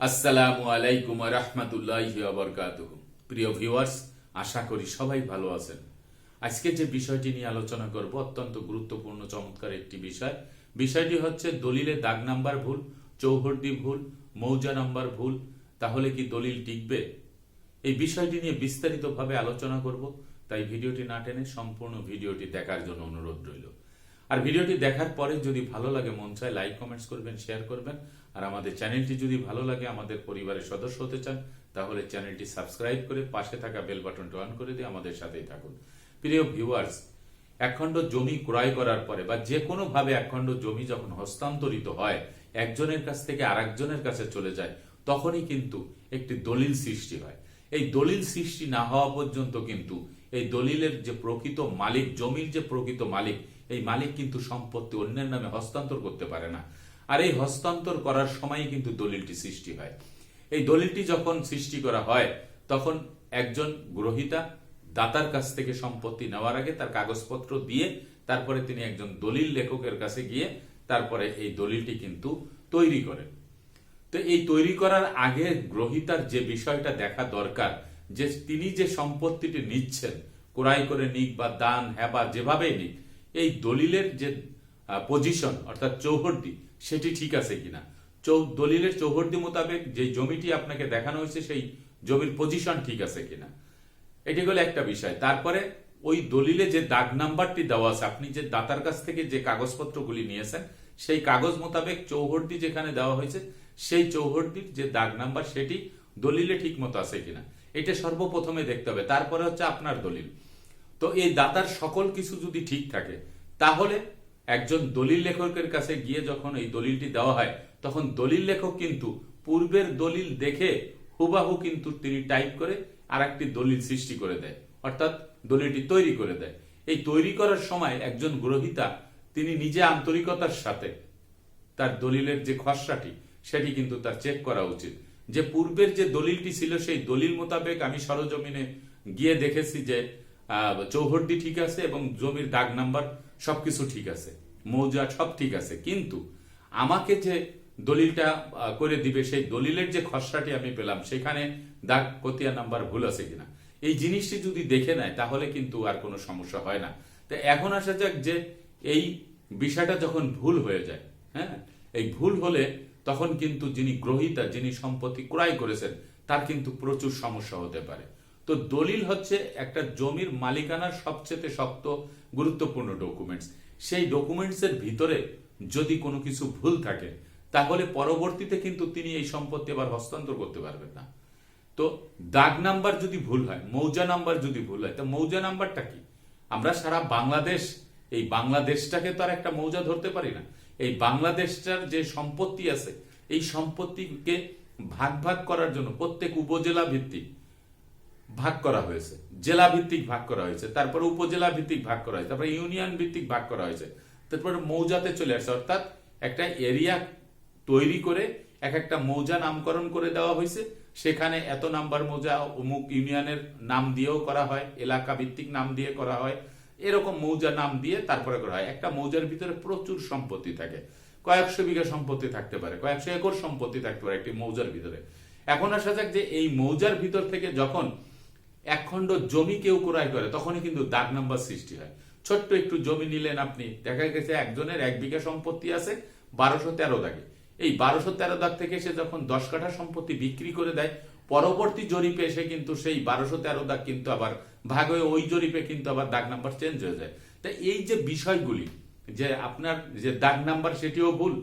আসসালামু আলাইকুম রহমতুল্লাহ বরকাতুহ। প্রিয় ভিউয়ার্স, আশা করি সবাই ভালো আছেন। আজকে যে বিষয়টি নিয়ে আলোচনা করব, অত্যন্ত গুরুত্বপূর্ণ, চমৎকার একটি বিষয়। বিষয়টি হচ্ছে দলিলে দাগ নাম্বার ভুল, চৌহদ্দি ভুল, মৌজা নাম্বার ভুল। তাহলে কি দলিল টিকবে? এই বিষয়টি নিয়ে বিস্তারিতভাবে আলোচনা করব, তাই ভিডিওটি না টেনে সম্পূর্ণ ভিডিওটি দেখার জন্য অনুরোধ রইল। আর ভিডিওটি দেখার পরে যদি ভালো লাগে, মন চায় লাইক কমেন্টস করবেন শেয়ার করবেন। আর আমাদের চ্যানেলটি যদি ভালো লাগে, আমাদের পরিবারের সদস্য হতে চান, তাহলে চ্যানেলটি সাবস্ক্রাইব করে পাশে থাকা বেল বাটনটি অন করে দিয়ে আমাদের সাথেই থাকুন। প্রিয় ভিউয়ার্স একখণ্ড জমি ক্রয় করার পরে বা যে কোনো ভাবে একখণ্ড জমি যখন হস্তান্তরিত হয়, একজনের কাছ থেকে আরেকজনের কাছে চলে যায়, তখনই কিন্তু একটি দলিল সৃষ্টি হয়। এই দলিল সৃষ্টি না হওয়া পর্যন্ত কিন্তু এই দলিলের যে প্রকৃত মালিক, জমির যে প্রকৃত মালিক এই মালিক কিন্তু সম্পত্তি অন্যের নামে হস্তান্তর করতে পারে না। আর এই হস্তান্তর করার সময় কিন্তু দলিলটি সৃষ্টি হয়। এই দলিলটি যখন সৃষ্টি করা হয়, তখন একজন গ্রহিতা দাতার কাছ থেকে সম্পত্তি নেওয়ার আগে তার কাগজপত্র দিয়ে তারপরে তিনি একজন দলিল লেখকের কাছে গিয়ে তারপরে এই দলিলটি কিন্তু তৈরি করেন। তো এই তৈরি করার আগে গ্রহিতার যে বিষয়টা দেখা দরকার, যে তিনি যে সম্পত্তিটি নিচ্ছেন, ক্রয় করে নিক বা দান হেবা যেভাবেই নিক এই দলিলের যে পজিশন অর্থাৎ চৌহদ্দি, সেটি ঠিক আছে কিনা? চৌ, দলিলের চৌহদ্দি মোতাবেক যে জমিটি আপনাকে দেখানো হয়েছে, সেই জমির পজিশন ঠিক আছে কিনা? এটি হলো একটা বিষয়। তারপরে, ওই দলিলে যে দাগ নাম্বারটি দেওয়া আছে, আপনি যে দাতার কাছ থেকে যে কাগজপত্রগুলি নিয়েছেন, সেই কাগজ মোতাবেক চৌহদ্দি যেখানে দেওয়া হয়েছে, সেই চৌহদ্দির যে দাগ নাম্বার, সেটি দলিলে ঠিক মতো আছে কিনা? এটা সর্বপ্রথমে দেখতে হবে। তারপরে হচ্ছে আপনার দলিল। তো এই দাতার সকল কিছু যদি ঠিক থাকে, তাহলে একজন দলিল লেখকের কাছে গিয়ে যখন এই দলিলটি দেওয়া হয়, তখন দলিল লেখক কিন্তু পূর্বের দলিল দেখে হুবাহু কিন্তু তিনি টাইপ করে আর একটি দলিল সৃষ্টি করে দেয়, অর্থাৎ দলিলটি তৈরি করে দেয়। এই তৈরি করার সময় একজন গ্রহিতা তিনি নিজে আন্তরিকতার সাথে তার দলিলের যে খসড়াটি, সেটি কিন্তু তার চেক করা উচিত। যে পূর্বের যে দলিলটি ছিল, সেই দলিল মোতাবেক আমি সরজমিনে গিয়ে দেখেছি যে চৌহদ্দি ঠিক আছে এবং জমির দাগ নাম্বার সবকিছু ঠিক আছে। মৌজা সব ঠিক আছে। কিন্তু আমাকে যে দলিলটা করে দিবে, সেই দলিলের যে খসড়াটি আমি পেলাম, সেখানে দাগ কতিয়া নাম্বার ভুল আছে কিনা? এই জিনিসটি যদি দেখে নেয়, তাহলে কিন্তু আর কোনো সমস্যা হয় না। তো এখন আসা যাক যে এই বিষয়টা যখন ভুল হয়ে যায় হ্যাঁ এই ভুল হলে তখন কিন্তু যিনি গ্রহিতা, যিনি সম্পত্তি ক্রয় করেছেন, তার কিন্তু প্রচুর সমস্যা হতে পারে। তো দলিল হচ্ছে একটা জমির মালিকানার সবচেয়ে শক্ত, গুরুত্বপূর্ণ ডকুমেন্টস সেই ডকুমেন্টসের ভিতরে যদি কোনো কিছু ভুল থাকে, তাহলে পরবর্তীতে কিন্তু তিনি এই সম্পত্তি আবার হস্তান্তর করতে পারবেন না। তো দাগ নাম্বার যদি ভুল হয়, মৌজা নাম্বার যদি ভুল হয়, তা মৌজা নাম্বারটা কি? আমরা সারা বাংলাদেশ, এই বাংলাদেশটাকে তো আর একটা মৌজা ধরতে পারি না। এই বাংলাদেশটার যে সম্পত্তি আছে, এই সম্পত্তিকে ভাগ ভাগ করার জন্য প্রত্যেক উপজেলা ভিত্তিক ভাগ করা হয়েছে। জেলা ভিত্তিক ভাগ করা হয়েছে, তারপরে উপজেলা ভিত্তিক ভাগ করা হয়েছে, তারপরে ইউনিয়ন ভিত্তিক ভাগ করা হয়েছে, তারপরে মৌজাতে চলে আসছে। অর্থাৎ একটা এরিয়া তৈরি করে এক একটা মৌজা নামকরণ করে দেওয়া হয়েছে। সেখানে এত নাম্বার মৌজা অমুক ইউনিয়নের নাম দিয়েও করা হয় এলাকা ভিত্তিক নাম দিয়ে করা হয়, এরকম মৌজা নাম দিয়ে তারপরে করা হয়। একটা মৌজার ভিতরে প্রচুর সম্পত্তি থাকে, কয়েকশো বিঘা সম্পত্তি থাকতে পারে, কয়েকশো একর সম্পত্তি থাকতে পারে একটি মৌজার ভিতরে। এখন আসা যাক যে এই মৌজার ভিতর থেকে যখন একখণ্ড জমি কেউ ক্রয় করে, তখনই কিন্তু দাগ নাম্বার সৃষ্টি হয়। ছোট্ট একটু জমি নিলেন আপনি, দেখা গেছে একজনের এক বিঘা সম্পত্তি আছে বারোশো তেরো দাগে। এই বারোশো তেরো দাগ থেকে সে যখন দশ কাঠা সম্পত্তি বিক্রি করে দেয়, পরবর্তী জরিপে এসে কিন্তু সেই বারোশো তেরো দাগ কিন্তু আবার ভাগ হয়ে ওই জরিপে কিন্তু আবার দাগ নাম্বার চেঞ্জ হয়ে যায়। তা এই যে বিষয়গুলি, যে আপনার যে দাগ নাম্বার সেটিও ভুল,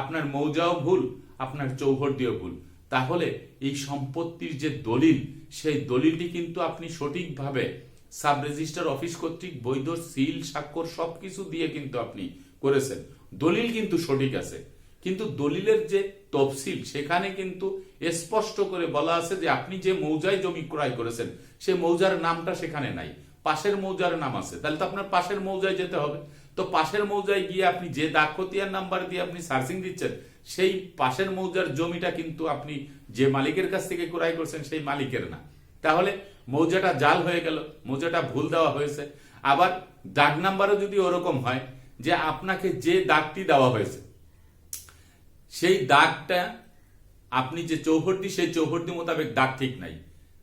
আপনার মৌজাও ভুল, আপনার চৌহদ্দিও ভুল তাহলে এই সম্পত্তির যে দলিল, সেই দলিলটি কিন্তু আপনি সঠিকভাবে সাব রেজিস্টার অফিস কর্তৃক বৈধ, সিল, স্বাক্ষর সবকিছু দিয়ে কিন্তু আপনি করেছেন। দলিল কিন্তু সঠিক আছে। কিন্তু দলিলের যে তফসিল, সেখানে কিন্তু স্পষ্ট করে বলা আছে যে আপনি যে মৌজায় জমি ক্রয় করেছেন, সে মৌজার নামটা সেখানে নাই। পাশের মৌজার নাম আছে। তাহলে তো আপনার পাশের মৌজায় যেতে হবে। তো পাশের মৌজায় গিয়ে আপনি যে দাক্ষতিয়ার নাম্বার দিয়ে আপনি সার্চিং দিচ্ছেন সেই পাশের মৌজার জমিটা কিন্তু আপনি যে মালিকের কাছ থেকে ক্রয় করছেন সেই মালিকের না। তাহলে মৌজাটা জাল হয়ে গেল, মৌজাটা ভুল দেওয়া হয়েছে। আবার দাগ নাম্বারও যদি ওরকম হয় যে আপনাকে যে দাগটি দেওয়া হয়েছে, সেই দাগটা আপনি যে চৌহদ্দি সেই চৌহদ্দি মোতাবেক দাগ ঠিক নাই।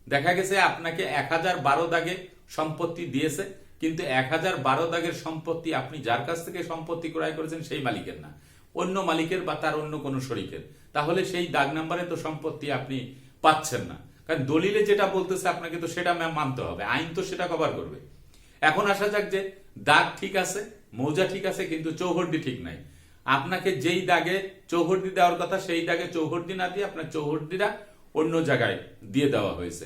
দেখা গেছে আপনাকে এক হাজার বারো দাগে সম্পত্তি দিয়েছে, কিন্তু এক হাজার বারো দাগের সম্পত্তি আপনি যার কাছ থেকে সম্পত্তি ক্রয় করেছেন সেই মালিকের না। অন্য মালিকের বা তার অন্য কোনো শরিকের। তাহলে সেই দাগ নাম্বারে তো সম্পত্তি আপনি পাচ্ছেন না। কারণ দলিলে যেটা বলতেছে আপনাকে তো সেটা মানতে হবে। আইন তো সেটা কভার করবে। এখন আসা যাক যে দাগ ঠিক আছে, মৌজা ঠিক আছে, কিন্তু চৌহদ্দি ঠিক নাই। আপনাকে যেই দাগে চৌহদ্দি দেওয়ার কথা, সেই দাগে চৌহদ্দি না দিয়ে আপনার চৌহদ্দিটা অন্য জায়গায় দিয়ে দেওয়া হয়েছে।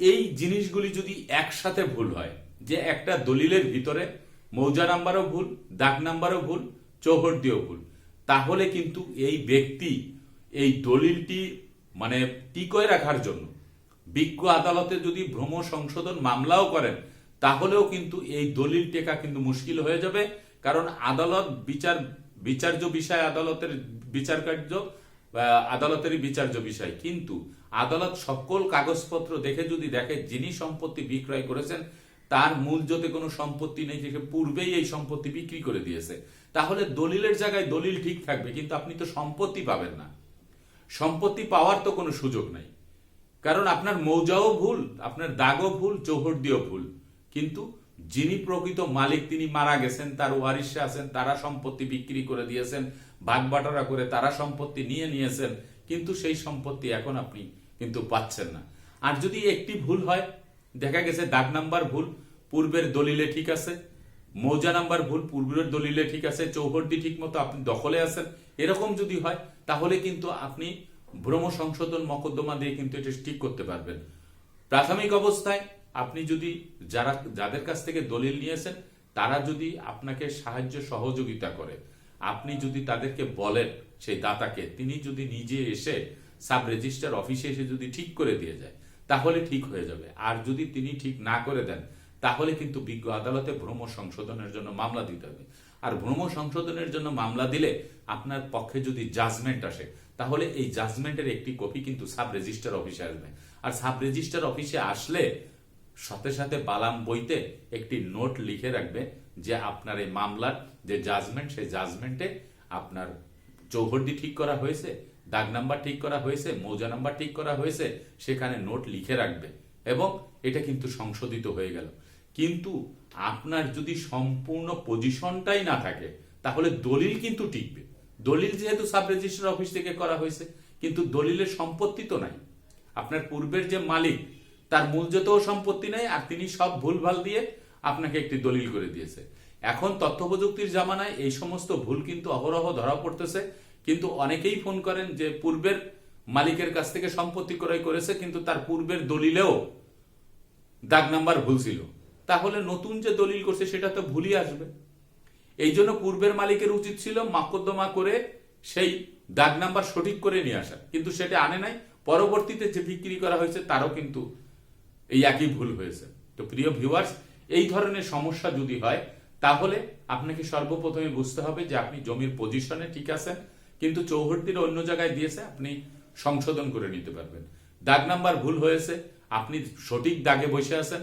এই জিনিসগুলি যদি একসাথে ভুল হয়, যে একটা দলিলের ভিতরে মৌজা নাম্বারও ভুল, দাগ নাম্বারও ভুল, চৌহদ্দিও ভুল তাহলে কিন্তু এই ব্যক্তি এই দলিলটি মানে টিকয়ে রাখার জন্য। বিজ্ঞ আদালতে যদি ভ্রম সংশোধন মামলাও করেন, তাহলেও কিন্তু এই দলিল টেকা কিন্তু মুশকিল হয়ে যাবে। কারণ আদালত বিচার, বিচার্য বিষয় আদালতের বিচার কার্য, বা আদালতেরই বিচার্য বিষয়। কিন্তু আদালত সকল কাগজপত্র দেখে যদি দেখে যিনি সম্পত্তি বিক্রয় করেছেন তার মূলজতে কোনো সম্পত্তি নেই সে পূর্বেই এই সম্পত্তি বিক্রি করে দিয়েছে। তাহলে দলিলের জায়গায় দলিল ঠিক থাকবে, কিন্তু আপনি তো সম্পত্তি পাবেন না। সম্পত্তি পাওয়ার তো কোনো সুযোগ নাই। কারণ আপনার মৌজাও ভুল, আপনার দাগও ভুল, চৌহদ্দিও ভুল। কিন্তু যিনি প্রকৃত মালিক, তিনি মারা গেছেন, তার ওয়ারিশে আছেন, তারা সম্পত্তি বিক্রি করে দিয়েছেন ভাগ করে তারা সম্পত্তি নিয়ে নিয়েছেন, কিন্তু সেই সম্পত্তি এখন আপনি কিন্তু পাচ্ছেন না। আর যদি একটি ভুল হয় দেখা গেছে দাগ নাম্বার ভুল, পূর্বের দলিলে ঠিক আছে, মৌজা নাম্বার ভুল, পূর্বের দলিলে ঠিক আছে, চৌহদ্দি ঠিক মতো আপনি দখলে আছেন। এরকম যদি হয়, তাহলে কিন্তু আপনি ভ্রম সংশোধন মকদ্দমা দিয়ে কিন্তু এটা ঠিক করতে পারবেন। প্রাথমিক অবস্থায় আপনি যদি যারা, যাদের কাছ থেকে দলিল নিয়েছেন, তারা যদি আপনাকে সাহায্য সহযোগিতা করে, আপনি যদি তাদেরকে বলেন সেই দাতাকে, তিনি যদি নিজে এসে সাব রেজিস্টার অফিসে এসে যদি ঠিক করে দিয়ে যায় তাহলে ঠিক হয়ে যাবে। আর যদি তিনি ঠিক না করে দেন, তাহলে কিন্তু বিজ্ঞ আদালতে ভ্রম সংশোধনের জন্য মামলা দিতে হবে। আর ভ্রম সংশোধনের জন্য মামলা দিলে আপনার পক্ষে যদি জাজমেন্ট আসে, তাহলে এই জাজমেন্টের একটি কপি কিন্তু সাব রেজিস্টার অফিসে আসবে। আর সাব রেজিস্টার অফিসে আসলে সাথে সাথে বালাম বইতে একটি নোট লিখে রাখবে যে আপনার এই মামলার যে জাজমেন্ট সেই জাজমেন্টে আপনার চৌহদ্দি ঠিক করা হয়েছে দাগ নাম্বার ঠিক করা হয়েছে, মৌজা নাম্বার ঠিক করা হয়েছে, সেখানে নোট লিখে রাখবে এবং এটা কিন্তু সংশোধিত হয়ে গেল। কিন্তু আপনার যদি সম্পূর্ণ পজিশনটাই না থাকে, তাহলে দলিল কিন্তু টিকবে। দলিল যেহেতু সাব রেজিস্ট্রার অফিস থেকে করা হয়েছে, কিন্তু দলিলের সম্পত্তি তো নাই। আপনার পূর্বের যে মালিক, তার মূলজতেও সম্পত্তি নাই, আর তিনি সব ভুলভাল দিয়ে আপনাকে একটি দলিল করে দিয়েছে। এখন তথ্য প্রযুক্তির জামানায় এই সমস্ত ভুল কিন্তু অহরহ ধরা পড়তেছে। কিন্তু অনেকেই ফোন করেন যে পূর্বের মালিকের কাছ থেকে সম্পত্তি ক্রয় করেছে, কিন্তু তার পূর্বের দলিলেও দাগ নাম্বার ভুল ছিল। তাহলে নতুন যে দলিল করছে, সেটা তো ভুলই আসবে। এই জন্য পূর্বের মালিকের উচিত ছিল মাকদ্দমা করে সেই দাগ নাম্বার সঠিক করে নিয়ে আসা। কিন্তু সেটা আনে নাই। পরবর্তীতে যে বিক্রি করা হয়েছে, তারও কিন্তু এই একই ভুল হয়েছে। তো প্রিয় ভিউয়ার্স এই ধরনের সমস্যা যদি হয়, তাহলে আপনাকে সর্বপ্রথমে বুঝতে হবে যে আপনি জমির পজিশনে ঠিক আছেন। কিন্তু চৌহদ্দির অন্য জায়গায় দিয়েছে, আপনি সংশোধন করে নিতে পারবেন। দাগ নাম্বার ভুল হয়েছে, আপনি সঠিক দাগে বসে আছেন,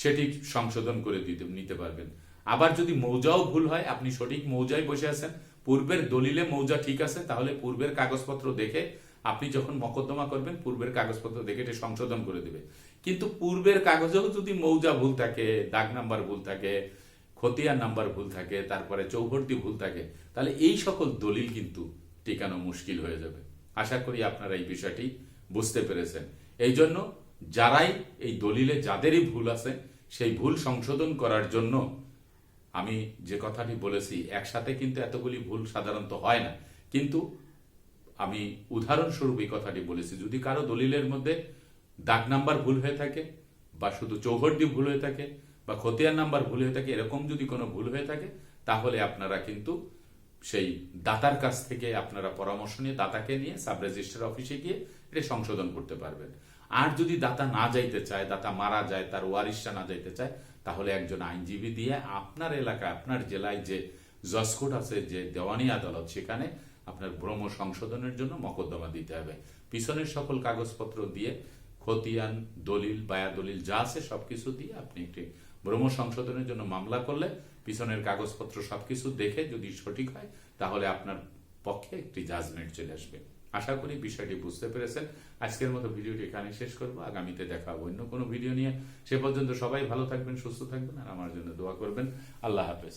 সেটি সংশোধন করে দিতে নিতে পারবেন। আবার যদি মৌজাও ভুল হয়, আপনি সঠিক মৌজায় বসে আছেন, পূর্বের দলিলে মৌজা ঠিক আছে, তাহলে পূর্বের কাগজপত্র দেখে আপনি যখন মকদ্দমা করবেন, পূর্বের কাগজপত্র দেখে এটি সংশোধন করে দেবে। কিন্তু পূর্বের কাগজেও যদি মৌজা ভুল থাকে, দাগ নাম্বার ভুল থাকে খতিয়ান নাম্বার ভুল থাকে, তারপরে চৌহদ্দি ভুল থাকে, তাহলে এই সকল দলিল কিন্তু টিকানো মুশকিল হয়ে যাবে। আশা করি আপনারা এই বিষয়টি বুঝতে পেরেছেন। এই জন্য যারাই এই দলিলে যাদেরই ভুল আছে, সেই ভুল সংশোধন করার জন্য আমি যে কথাটি বলেছি, একসাথে কিন্তু এতগুলি ভুল সাধারণত হয় না। কিন্তু আমি উদাহরণস্বরূপ এই কথাটি বলেছি, যদি কারও দলিলের মধ্যে দাগ নাম্বার ভুল হয়ে থাকে বা শুধু চৌহদ্দি ভুল হয়ে থাকে বা খতিয়ান নাম্বার ভুল হয়ে থাকে, এরকম যদি কোনো ভুল হয়ে থাকে, তাহলে আপনারা কিন্তু সেই দাতার কাছ থেকে আপনারা পরামর্শ নিয়ে, দাতাকে নিয়ে সাব রেজিস্টার অফিসে গিয়ে এটা সংশোধন করতে পারবেন। আর যদি দাতা না যাইতে চায়, দাতা মারা যায়, তার ওয়ারিশটা না যাইতে চায়, তাহলে একজন আইনজীবী দিয়ে আপনার এলাকায়, আপনার জেলায় যে জসকোট আছে, যে দেওয়ানি আদালত, সেখানে আপনার ভ্রম সংশোধনের জন্য মকদ্দমা দিতে হবে। পিছনের সকল কাগজপত্র দিয়ে খতিয়ান, দলিল বায়া দলিল যা আছে সবকিছু দিয়ে আপনি একটি ভ্রম সংশোধনের জন্য মামলা করলে, পিছনের কাগজপত্র সবকিছু দেখে যদি সঠিক হয়, তাহলে আপনার পক্ষে একটি জাজমেন্ট চলে আসবে। আশা করি বিষয়টি বুঝতে পেরেছেন। আজকের মতো ভিডিওটি এখানে শেষ করব। আগামীতে দেখা অন্য কোনো ভিডিও নিয়ে। সে পর্যন্ত সবাই ভালো থাকবেন, সুস্থ থাকবেন, আর আমার জন্য দোয়া করবেন। আল্লাহ হাফেজ।